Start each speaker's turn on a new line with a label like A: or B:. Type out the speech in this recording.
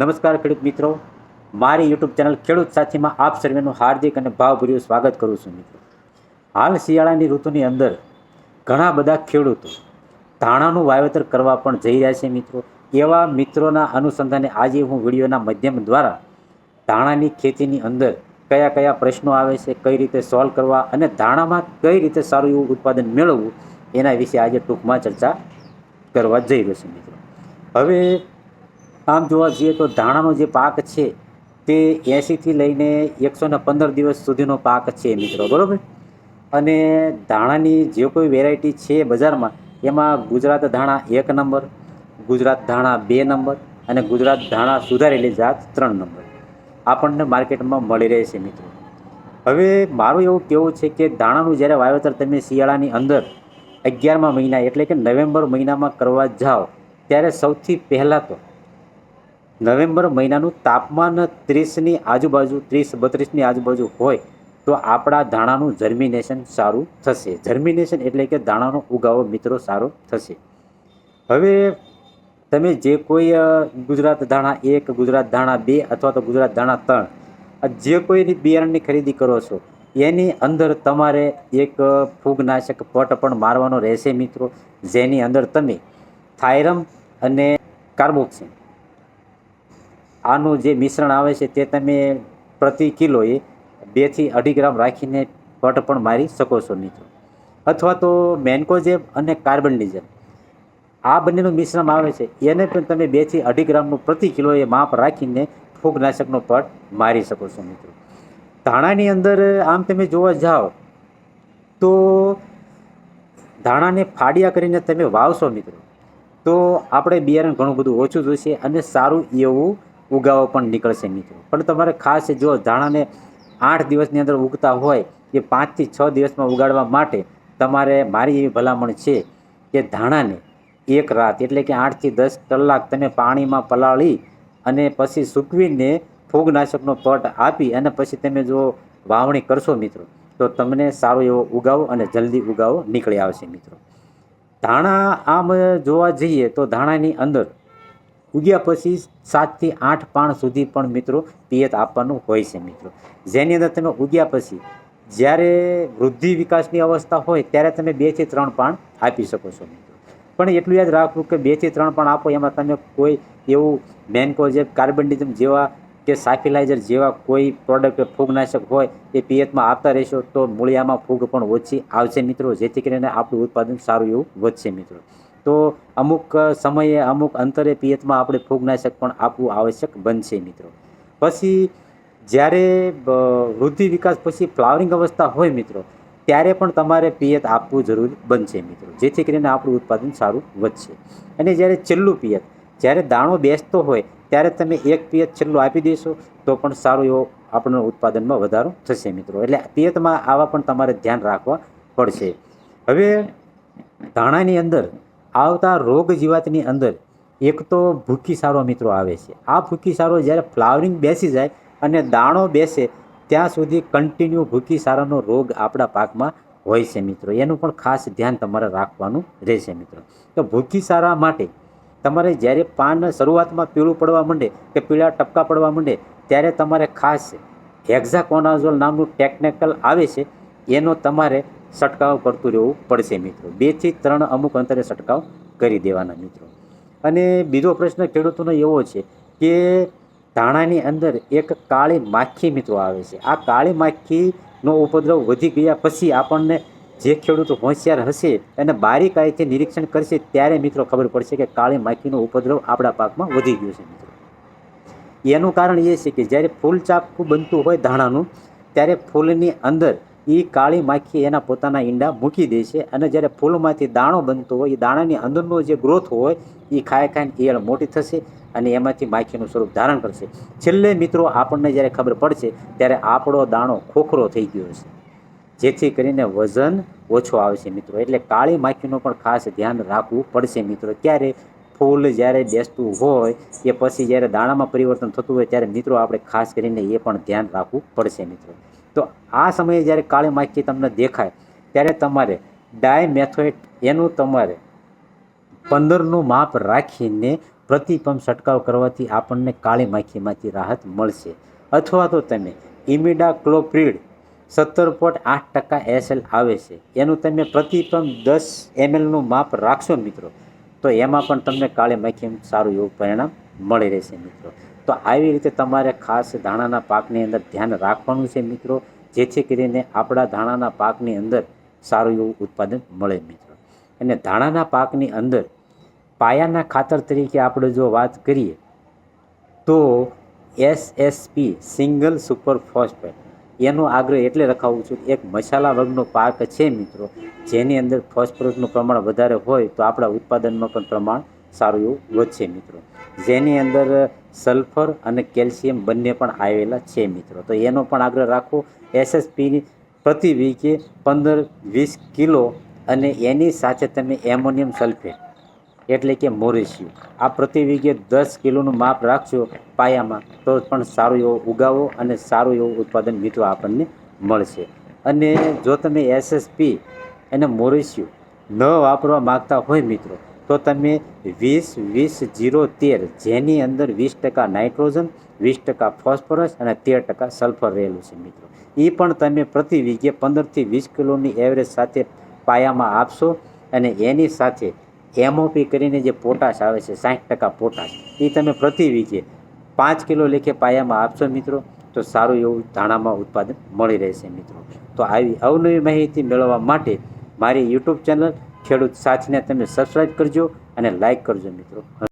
A: નમસ્કાર ખેડૂત મિત્રો. મારી યુટ્યુબ ચેનલ ખેડૂત સાથીમાં આપ સર્વેનું હાર્દિક અને ભાવભર્યું સ્વાગત કરું છું મિત્રો. હાલ શિયાળાની ઋતુની અંદર ઘણા બધા ખેડૂતો ધાણાનું વાવેતર કરવા પણ જઈ રહ્યા છે મિત્રો. એવા મિત્રોના અનુસંધાને આજે હું વિડીયોના માધ્યમ દ્વારા ધાણાની ખેતીની અંદર કયા કયા પ્રશ્નો આવે છે, કઈ રીતે સોલ્વ કરવા અને ધાણામાં કઈ રીતે સારું એવું ઉત્પાદન મેળવવું એના વિશે આજે ટૂંકમાં ચર્ચા કરવા જઈ રહ્યો છું મિત્રો. હવે આમ જોવા જઈએ તો ધાણાનો જે પાક છે તે એંશીથી લઈને એકસો ને પંદર દિવસ સુધીનો પાક છે મિત્રો, બરાબર? અને ધાણાની જે કોઈ વેરાયટી છે બજારમાં, એમાં ગુજરાત ધાણા એક નંબર, ગુજરાત ધાણા બે નંબર અને ગુજરાત ધાણા સુધારેલી જાત ત્રણ નંબર આપણને માર્કેટમાં મળી રહે છે મિત્રો. હવે મારું એવું કહેવું છે કે ધાણાનું જ્યારે વાવેતર તમે શિયાળાની અંદર અગિયારમા મહિના એટલે કે નવેમ્બર મહિનામાં કરવા જાઓ, ત્યારે સૌથી પહેલાં તો નવેમ્બર મહિનાનું તાપમાન ત્રીસની આજુબાજુ, ત્રીસ, બત્રીસની આજુબાજુ હોય તો આપણા ધાણાનું જર્મિનેશન સારું થશે. જર્મિનેશન એટલે કે ધાણાનો ઉગાવો મિત્રો સારો થશે. હવે તમે જે કોઈ ગુજરાત ધાણા એક, ગુજરાત ધાણા બે અથવા તો ગુજરાત ધાણા ત્રણ જે કોઈ બિયારણની ખરીદી કરો છો, એની અંદર તમારે એક ફૂગનાશક પટ પણ મારવાનો રહેશે મિત્રો, જેની અંદર તમે થાયરમ અને કાર્બોક્સિન આનું જે મિશ્રણ આવે છે તે તમે પ્રતિ કિલોએ બેથી અઢી ગ્રામ રાખીને પટ પણ મારી શકો છો મિત્રો. અથવા તો મેન્કોજેબ અને કાર્બન કાર્બનડિઝમ આ બંનેનું મિશ્રણ આવે છે, એને પણ તમે બેથી અઢી ગ્રામનું પ્રતિ કિલોએ માપ રાખીને ફૂગનાશકનો પટ મારી શકો છો મિત્રો. ધાણાની અંદર આમ તમે જોવા જાઓ, તો ધાણાને ફાડિયા કરીને તમે વાવશો મિત્રો. તો આપણે બિયારણ ઘણું બધું ઓછું જોઈશે અને સારું એવું ઉગાવો પણ નીકળશે મિત્રો. પણ તમારે ખાસ જો ધાણાને આઠ દિવસની અંદર ઉગતા હોય એ પાંચથી છ દિવસમાં ઉગાડવા માટે તમારે મારી એવી ભલામણ છે કે ધાણાને એક રાત, એટલે કે આઠથી દસ કલાક તમે પાણીમાં પલાળી અને પછી સૂકવીને ફૂગનાશકનો પટ આપી અને પછી તમે જો વાવણી કરશો મિત્રો, તો તમને સારો એવો ઉગાવો અને જલ્દી ઉગાવો નીકળી આવશે મિત્રો. ધાણા આમ જોવા જઈએ તો ધાણાની અંદર ઉગ્યા પછી સાતથી આઠ પાણ સુધી પણ મિત્રો પિયત આપવાનું હોય છે મિત્રો. જેની અંદર તમે ઉગ્યા પછી જ્યારે વૃદ્ધિ વિકાસની અવસ્થા હોય ત્યારે તમે બેથી ત્રણ પાણ આપી શકો છો મિત્રો. પણ એટલું યાદ રાખવું કે બેથી ત્રણ પાણ આપો એમાં તમે કોઈ એવું મેન્કોજેબ, કાર્બનડિઝમ જેવા કે સાફિલાઇઝર જેવા કોઈ પ્રોડક્ટ ફૂગનાશક હોય એ પિયતમાં આપતા રહેશો તો મૂળિયામાં ફૂગ પણ ઓછી આવશે મિત્રો. જેથી કરીને આપણું ઉત્પાદન સારું એવું વધશે મિત્રો. તો અમુક સમયે અમુક અંતરે પિયતમાં આપણે ફૂગનાશક પણ આપવું આવશ્યક બનશે મિત્રો. પછી જ્યારે વૃદ્ધિ વિકાસ પછી ફ્લાવરિંગ અવસ્થા હોય મિત્રો, ત્યારે પણ તમારે પિયત આપવું જરૂરી બનશે મિત્રો, જેથી કરીને આપણું ઉત્પાદન સારું વધશે. અને જ્યારે છેલ્લું પિયત, જ્યારે દાણો બેસતો હોય, ત્યારે તમે એક પિયત છેલ્લું આપી દેશો, તો પણ સારું એવો આપણને ઉત્પાદનમાં વધારો થશે મિત્રો. એટલે પિયતમાં આવા પણ તમારે ધ્યાન રાખવા પડશે. હવે ધાણાની અંદર આવતા રોગ જીવાતની અંદર એક તો ભૂખી સારો મિત્રો આવે છે. આ ભૂખી સારો જ્યારે ફ્લાવરિંગ બેસી જાય અને દાણો બેસે, ત્યાં સુધી કન્ટિન્યુ ભૂખી સારાનો રોગ આપણા પાકમાં હોય છે મિત્રો. એનું પણ ખાસ ધ્યાન તમારે રાખવાનું રહેશે મિત્રો. તો ભૂખી સારા માટે તમારે જ્યારે પાન શરૂઆતમાં પીળું પડવા માંડે કે પીળા ટપકા પડવા માંડે, ત્યારે તમારે ખાસ હેક્ઝાકોનાઝોલ નામનું ટેકનિકલ આવે છે. એનો તમારે છંટકાવ કરતું રહેવું પડશે મિત્રો. બેથી ત્રણ અમુક અંતરે છંટકાવ કરી દેવાના મિત્રો. અને બીજો પ્રશ્ન ખેડૂતોનો એવો છે કે ધાણાની અંદર એક કાળી માખી મિત્રો આવે છે. આ કાળી માખીનો ઉપદ્રવ વધી ગયા પછી આપણને જે ખેડૂતો હોશિયાર હશે અને બારીકાઈથી નિરીક્ષણ કરશે ત્યારે મિત્રો ખબર પડશે કે કાળી માખીનો ઉપદ્રવ આપણા પાકમાં વધી ગયો છે મિત્રો. એનું કારણ એ છે કે જ્યારે ફૂલ ચાપકું બનતું હોય ધાણાનું, ત્યારે ફૂલની અંદર એ કાળી માખી એના પોતાના ઈંડા મૂકી દે છે. અને જ્યારે ફૂલમાંથી દાણો બનતો હોય એ દાણાની અંદરનો જે ગ્રોથ હોય એ ખાય ખાઈને ઈયળ મોટી થશે અને એમાંથી માખીનું સ્વરૂપ ધારણ કરશે. છેલ્લે મિત્રો, આપણને જ્યારે ખબર પડશે, ત્યારે આપણો દાણો ખોખરો થઈ ગયો છે જેથી કરીને વજન ઓછો આવશે મિત્રો. એટલે કાળી માખીનું પણ ખાસ ધ્યાન રાખવું પડશે મિત્રો. ક્યારે ફૂલ જ્યારે બેસતું હોય એ પછી જ્યારે દાણામાં પરિવર્તન થતું હોય, ત્યારે મિત્રો આપણે ખાસ કરીને એ પણ ધ્યાન રાખવું પડશે મિત્રો. તો આ સમયે જ્યારે કાળી માખી તમને દેખાય, ત્યારે તમારે ડાયમેથોએટ એનું તમારે પંદરનું માપ રાખીને પ્રતિ પંપ છંટકાવ કરવાથી આપણને કાળી માખીમાંથી રાહત મળશે. અથવા તો તમે ઇમિડા ક્લોપ્રિડ સત્તર પોઈન્ટ આઠ ટકા એસએલ આવે છે. એનું તમે પ્રતિ દસ એમએલનું માપ રાખશો મિત્રો, તો એમાં પણ તમને કાળી માખી સારું એવું પરિણામ મળી રહેશે મિત્રો. તો આવી રીતે તમારે ખાસ ધાણાના પાકની અંદર ધ્યાન રાખવાનું છે મિત્રો, જેથી કરીને આપણા ધાણાના પાકની અંદર સારું એવું ઉત્પાદન મળે મિત્રો. અને ધાણાના પાકની અંદર પાયાના ખાતર તરીકે આપણે જો વાત કરીએ, તો એસએસપી સિંગલ સુપર ફોસ્ફેટ, એનો આગ્રહ એટલે રખાવું છું એક મસાલા વર્ગનો પાક છે મિત્રો, જેની અંદર ફોસ્ફરસનું પ્રમાણ વધારે હોય તો આપણા ઉત્પાદનમાં પણ પ્રમાણ સારું એવું વધશે મિત્રો. જેની અંદર સલ્ફર અને કેલ્શિયમ બંને પણ આવેલા છે મિત્રો. તો એનો પણ આગ્રહ રાખો એસએસપીની પ્રતિ વીકે પંદર વીસ કિલો અને એની સાથે તમે એમોનિયમ સલ્ફેટ, એટલે કે મોરેશિયું આ પ્રતિ વીઘે દસ કિલોનું માપ રાખશો પાયામાં, તો પણ સારું એવો ઉગાવો અને સારું એવું ઉત્પાદન મિત્રો આપણને મળશે. અને જો તમે એસએસપી અને મોરેશિયું ન વાપરવા માગતા હોય મિત્રો તો તમે વીસ વીસ, જીરો, તેર, જેની અંદર વીસ ટકા નાઇટ્રોજન, વીસ ટકા ફોસ્ફરસ અને તેર ટકા સલ્ફર રહેલું છે મિત્રો. એ પણ તમે પ્રતિ વીઘે પંદરથી વીસ કિલોની એવરેજ સાથે પાયામાં આપશો અને એની સાથે એમઓપી કરીને જે પોટાશ આવે છે, સાઠ ટકા પોટાશ એ તમે પ્રતિ વીઘે પાંચ કિલો લેખે પાયામાં આપશો મિત્રો, તો સારું એવું ધાણામાં ઉત્પાદન મળી રહેશે મિત્રો. તો આવી અવનવી માહિતી મેળવવા માટે મારી યુટ્યુબ ચેનલ ખેડૂત સાથને તમે સબસ્ક્રાઈબ કરજો અને લાઈક કરજો મિત્રો.